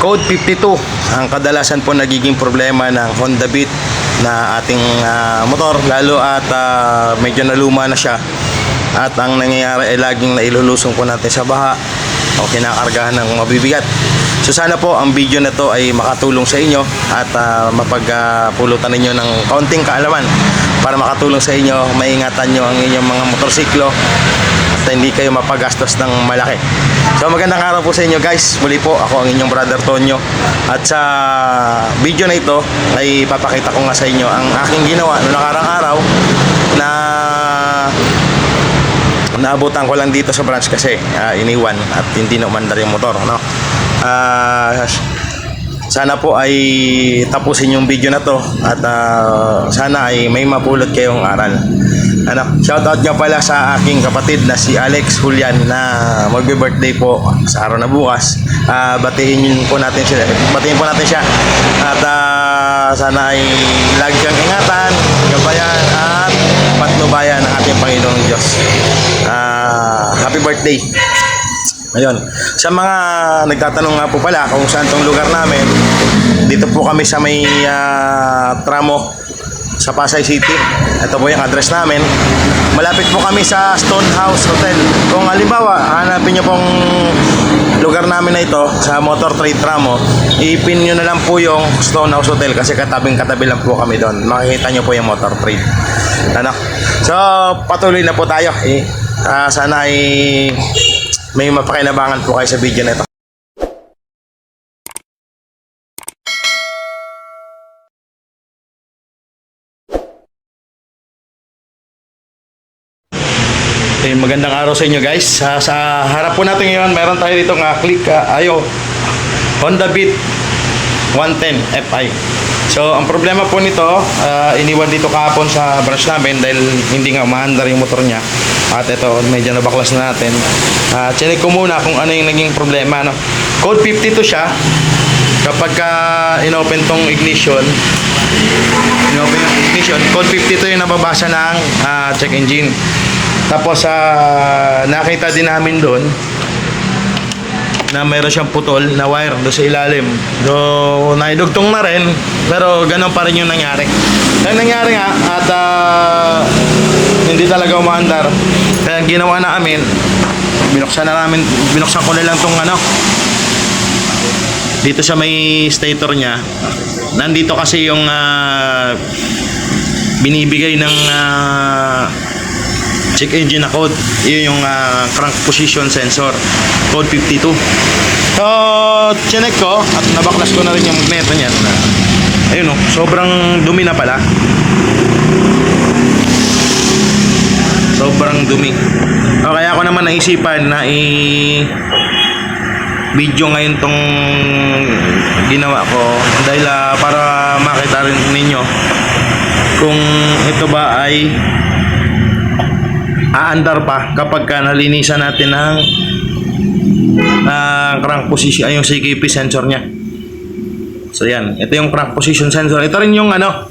Code 52 ang kadalasan po nagiging problema ng Honda Beat na ating ah, motor. Lalo at ah, medyo naluma na siya. At ang nangyayari ay laging nailulusong po natin sa baha o kinakargahan ng mabibigat. So sana po ang video na to ay makatulong sa inyo at ah, mapagpulutan ninyo ng kaunting kaalaman. Para makatulong sa inyo, maingatan nyo ang inyong mga motorsiklo at hindi kayo mapagastos ng malaki. So magandang araw po sa inyo guys. Muli po ako ang inyong brother Tonyo. At sa video na ito ay papakita ko nga sa inyo ang aking ginawa noong nakarang araw na naabutan ko lang dito sa branch kasi ah, iniwan at hindi na umandar yung motor no Ah, sana po ay tapusin yung video na to at ah, sana ay may mapulot kayong aral ano, shoutout nga pala sa aking kapatid na si Alex Julian na magbe-birthday po sa araw na bukas. Ah, batiin po natin siya. Batiin po natin siya. At ah, sana ay lagi kang ingatan, gabayan at patnubayan ng ating Panginoong Diyos. Ah, happy birthday. Ayun. Sa mga nagtatanong nga po pala kung saan tong lugar namin, dito po kami sa may ah, tramo sa Pasay City. Ito po yung address namin. Malapit po kami sa Stonehouse Hotel. Kung halimbawa, hanapin nyo pong lugar namin na ito sa Motor Trade Tramo, ipin nyo na lang po yung Stonehouse Hotel kasi katabing katabi lang po kami doon. Makikita nyo po yung Motor Trade. Ano? So, patuloy na po tayo. Eh, ah, sana ay may mapakinabangan po kayo sa video na ito. Eh, magandang araw sa inyo guys. Sa, sa harap po natin ngayon, meron tayo dito nga click uh, ayo Honda Beat 110 Fi. So, ang problema po nito, ah, iniwan dito kahapon sa branch namin dahil hindi nga umaandar yung motor niya. At ito, medyo nabaklas na natin. Uh, check ko muna kung ano yung naging problema. No? Code 52 siya. Kapag ka inopen tong ignition, inopen yung ignition, code 52 yung nababasa ng ah, check engine. Tapos sa nakita din namin doon na mayroon siyang putol na wire doon sa ilalim. Do naidugtong na rin pero ganun pa rin yung nangyari. Ang nangyari nga at ah, hindi talaga umaandar. Kaya ginawa namin binuksan na namin binuksan ko na lang tong ano dito sa may stator niya nandito kasi yung ah, binibigay ng ah, check engine na code. Yun yung ah, crank position sensor. Code 52. So, chinek ko at nabaklas ko na rin yung magneto niya. Ayun o, sobrang dumi na pala. Sobrang dumi. O, kaya ako naman naisipan na i video ngayon tong ginawa ko dahil ah, para makita rin ninyo kung ito ba ay aandar pa kapag ka nalinisan natin ng ah, crank position ay yung CKP sensor niya. So yan, ito yung crank position sensor. Ito rin yung ano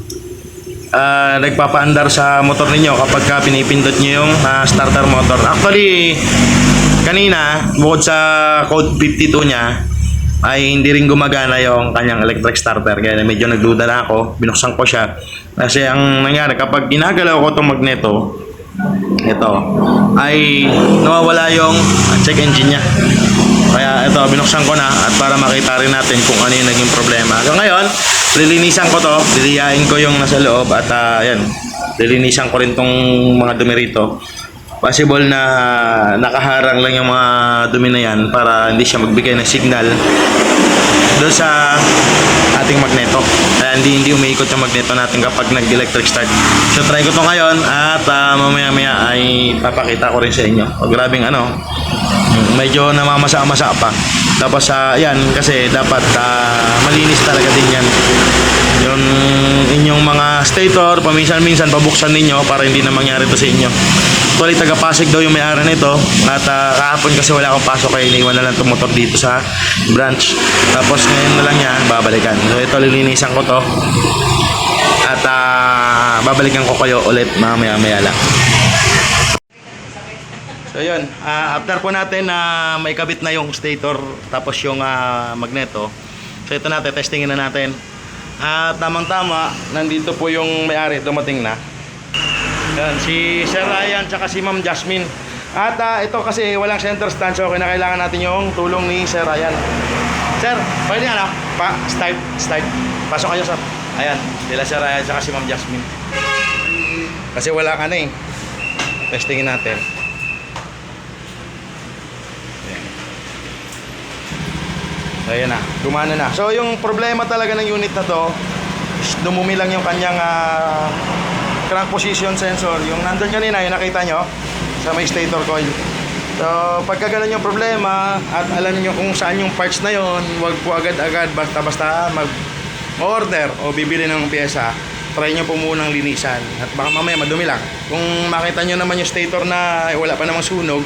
ah, nagpapaandar sa motor ninyo kapag ka pinipindot niyo yung ah, starter motor. Actually, kanina bukod sa code 52 niya ay hindi rin gumagana yung kanyang electric starter kaya medyo nagduda na ako binuksan ko siya kasi ang nangyari kapag ginagalaw ko itong magneto ito. Ay nawawala yung check engine niya. Kaya ito binuksan ko na at para makita rin natin kung ano yung naging problema. So ngayon lilinisan ko to. Liliyain ko yung nasa loob at ah, yan lilinisan ko rin tong mga dumi rito possible na nakaharang lang yung mga dumi na yan para hindi siya magbigay ng signal doon sa ating magneto. Kaya hindi hindi umiikot yung magneto natin kapag nag-electric start. So try ko to ngayon at ah, mamaya-maya ay papakita ko rin sa inyo. O grabing ano, medyo namamasa-masa pa. Tapos sa yan kasi dapat ah, malinis talaga din yan. Yung inyong mga stator, paminsan-minsan pabuksan ninyo para hindi na mangyari to sa inyo. Actually, taga Pasig daw yung may-ari nito. At ah, kahapon kasi wala akong pasok kaya iniwan na lang itong motor dito sa branch. Tapos ngayon na lang yan, babalikan. So ito, lilinisan ko to. At ah, babalikan ko kayo ulit mamaya-maya lang. So yun, ah, after po natin na may kabit na yung stator tapos yung ah, magneto, So ito natin, testingin na natin. At tamang-tama, nandito po yung may-ari, dumating na. Yan, si Sir Ryan tsaka si Ma'am Jasmine. At ah, ito kasi walang center stand so kinakailangan natin yung tulong ni Sir Ryan. Sir, pwede na? Pa, start, start. Pasok kayo, sir. Ayan, sila Sir Ryan tsaka si Ma'am Jasmine. Kasi wala ka na eh. Testingin natin. So, ayan na. Gumana na. So, yung problema talaga ng unit na to, dumumi lang yung kanyang ah, crank position sensor. Yung nandun kanina, yung nakita nyo, sa may stator coil. So, pagka ganun yung problema, at alam niyo kung saan yung parts na yon, wag po agad-agad basta-basta mag-order o bibili ng pyesa, try nyo po munang linisan. At baka mamaya madumi lang. Kung makita nyo naman yung stator na wala pa namang sunog,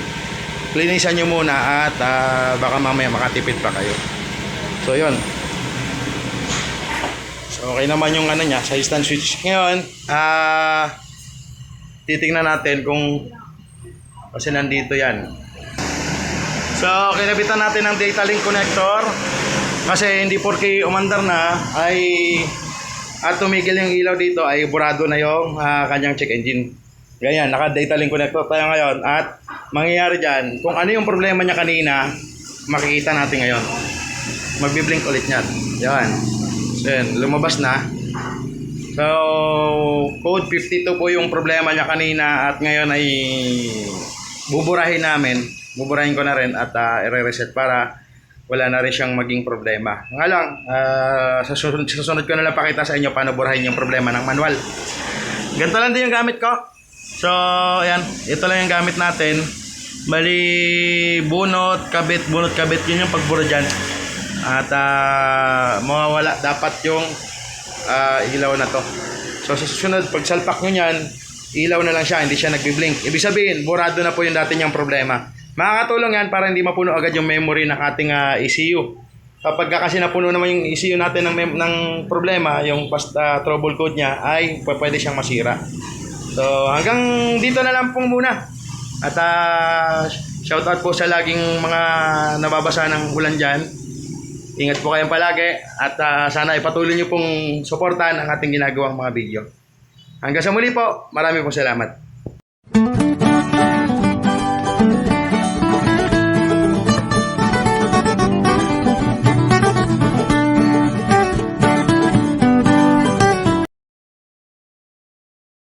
linisan nyo muna at ah, baka mamaya makatipid pa kayo. So, yun. So, okay naman yung ano niya, sa instant switch. Ngayon, ah, titingnan natin kung kasi nandito yan. So, kinabitan natin ng data link connector. Kasi hindi porke umandar na ay at tumigil yung ilaw dito ay burado na yung ah, kanyang check engine. Ganyan, naka-data link connector tayo ngayon at mangyayari dyan, kung ano yung problema niya kanina, makikita natin ngayon. Magbiblink ulit yan. Yan. So, yan, lumabas na. So, code 52 po yung problema niya kanina at ngayon ay buburahin namin. Buburahin ko na rin at uh, i-reset para wala na rin siyang maging problema. Nga lang, ah, sa, susunod, sa susunod ko na lang pakita sa inyo paano burahin yung problema ng manual. Ganito lang din yung gamit ko. So, ayan. Ito lang yung gamit natin. Bali, bunot, kabit, bunot, kabit. Yun yung pagbura dyan. At ah, mawawala dapat yung ah, ilaw na to. So, sa susunod, pag salpak nyo yan, ilaw na lang siya, hindi siya nagbi-blink. Ibig sabihin, burado na po yung dati niyang problema. Makakatulong yan para hindi mapuno agad yung memory ng ating ah, ECU. Kapag ka kasi napuno naman yung ECU natin ng, ng problema, yung basta trouble code niya, ay pwede siyang masira. So, hanggang dito na lang pong muna. At uh, shout out po sa laging mga nababasa ng ulan dyan. Ingat po kayong palagi at ah, sana ipatuloy niyo pong suportahan ang ating ginagawang mga video. Hanggang sa muli po, marami po salamat.